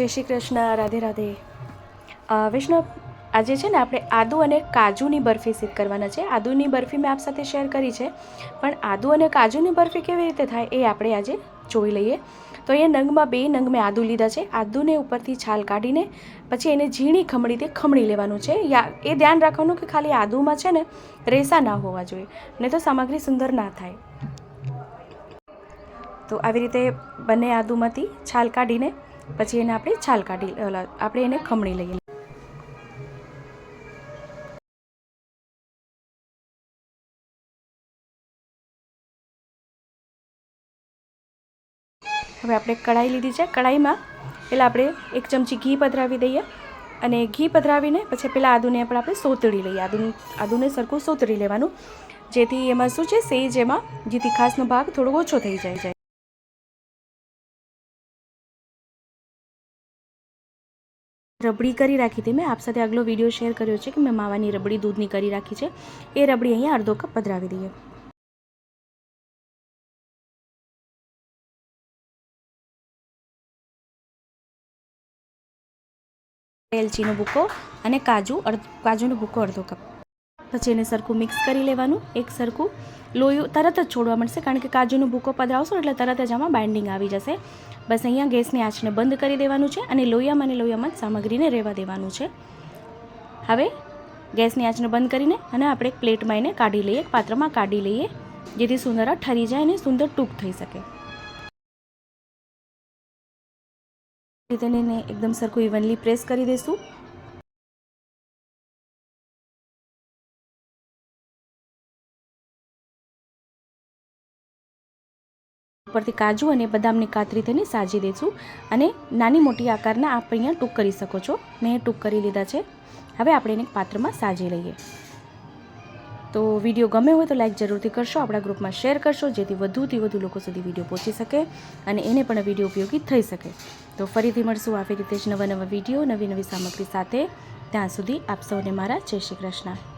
જય શ્રી કૃષ્ણ, રાધે રાધે. વૈષ્ણવ આજે છે ને આપણે આદુ અને કાજુની બરફી સિદ્ધ કરવાના છે. આદુની બરફી મેં આપ સાથે શેર કરી છે. પણ આદુ અને કાજુની બરફી કેવી રીતે થાય એ આપણે આજે જોઈ લઈએ. તો એ નંગમાં બે નંગ મેં આદુ લીધા છે. આદુને ઉપરથી છાલ કાઢીને પછી એને ઝીણી ખમણી તે ખમણી લેવાનું છે. યા, એ ધ્યાન રાખવાનું કે ખાલી આદુમાં છે ને રેસા ના હોવા જોઈએ. નહીં તો સામગ્રી સુંદર ના થાય. તો આવી રીતે બંને આદુમાંથી છાલ કાઢીને પછી એને આપણે છાલ કાઢી આપણે એને ખમણી લઈએ. હવે આપણે કઢાઈ લીધી છે. કઢાઈમાં પહેલાં આપણે એક ચમચી ઘી પધરાવી દઈએ અને ઘી પધરાવીને પછી પહેલાં આદુને પણ આપણે સોતળી લઈએ. આદુ આદુને સરખું સોતળી લેવાનું. જેથી એમાં શું છે, સેજ એમાં જે તીખાસનો ભાગ થોડો ઓછો થઈ જાય જાય રબડી કરી રાખી હતી. મેં આપ સાથે આગલો વીડિયો શેર કર્યો છે કે મેં માવાની રબડી દૂધની કરી રાખી છે. એ રબડી અહીંયા અડધો કપ પધરાવી દઈએ. એલચીનો ભૂકો અને કાજુ કાજુનો ભૂકો અડધો કપ. પછી એને સરખું મિક્સ કરી લેવાનું, એક સરખું લોયું તરત જ છોડવા મળશે કારણ કે કાજુનો ભૂકો પધરાવશો એટલે તરત જ આમાં બાઇન્ડિંગ આવી જશે. બસ અહીંયા ગેસની આંચને બંધ કરી દેવાનું છે અને લોહીયામાં અને લોહીયામાં જ સામગ્રીને રહેવા દેવાનું છે. હવે ગેસની આંચને બંધ કરીને અને આપણે એક પ્લેટમાં એને કાઢી લઈએ પાત્રમાં કાઢી લઈએ, જેથી સુંદર ઠરી જાય અને સુંદર ટૂંક થઈ શકે. તેને એકદમ સરખું ઇવનલી પ્રેસ કરી દઈશું ઉપરથી કાજુ અને બદામની કાતરી તેને સાજી દઈશું અને નાની મોટી આકારના આપ અહીંયા ટૂંક કરી શકો છો. મેં ટૂંક કરી લીધા છે. હવે આપણે એને પાત્રમાં સાજી લઈએ. તો વીડિયો ગમે હોય તો લાઈક જરૂરથી કરશો, આપણા ગ્રુપમાં શેર કરશો, જેથી વધુથી વધુ લોકો સુધી વીડિયો પહોંચી શકે અને એને પણ વીડિયો ઉપયોગી થઈ શકે. તો ફરીથી મળશું આવી રીતે જ નવા નવા વીડિયો, નવી નવી સામગ્રી સાથે. ત્યાં સુધી આપ સૌને મારા જય શ્રી કૃષ્ણ.